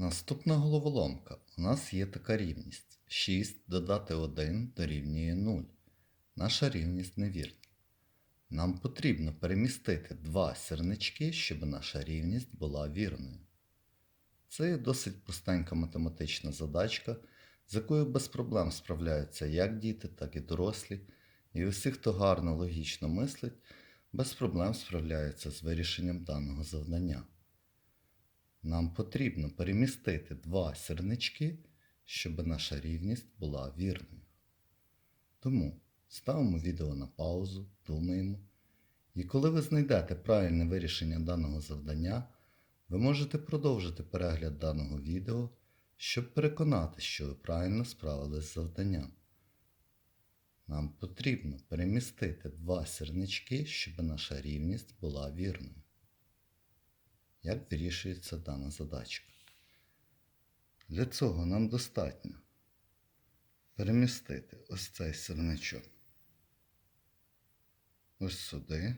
Наступна головоломка. У нас є така рівність. 6 додати 1 дорівнює 0. Наша рівність невірна. Нам потрібно перемістити два сірнички, щоб наша рівність була вірною. Це досить простенька математична задачка, з якою без проблем справляються як діти, так і дорослі. І усі, хто гарно логічно мислить, без проблем справляються з вирішенням даного завдання. Нам потрібно перемістити два сірнички, щоб наша рівність була вірною. Тому ставимо відео на паузу, думаємо. І коли ви знайдете правильне вирішення даного завдання, ви можете продовжити перегляд даного відео, щоб переконати, що ви правильно справились з завданням. Нам потрібно перемістити два сірнички, щоб наша рівність була вірною. Як вирішується дана задачка? Для цього нам достатньо перемістити ось цей сірничок ось сюди.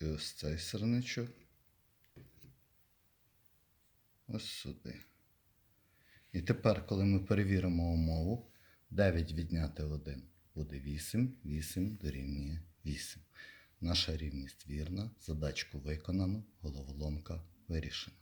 І ось цей сірничок ось сюди. І тепер, коли ми перевіримо умову, 9 відняти 1 буде 8, 8 дорівнює 8. Наша рівність вірна, задачку виконано, головоломка вирішена.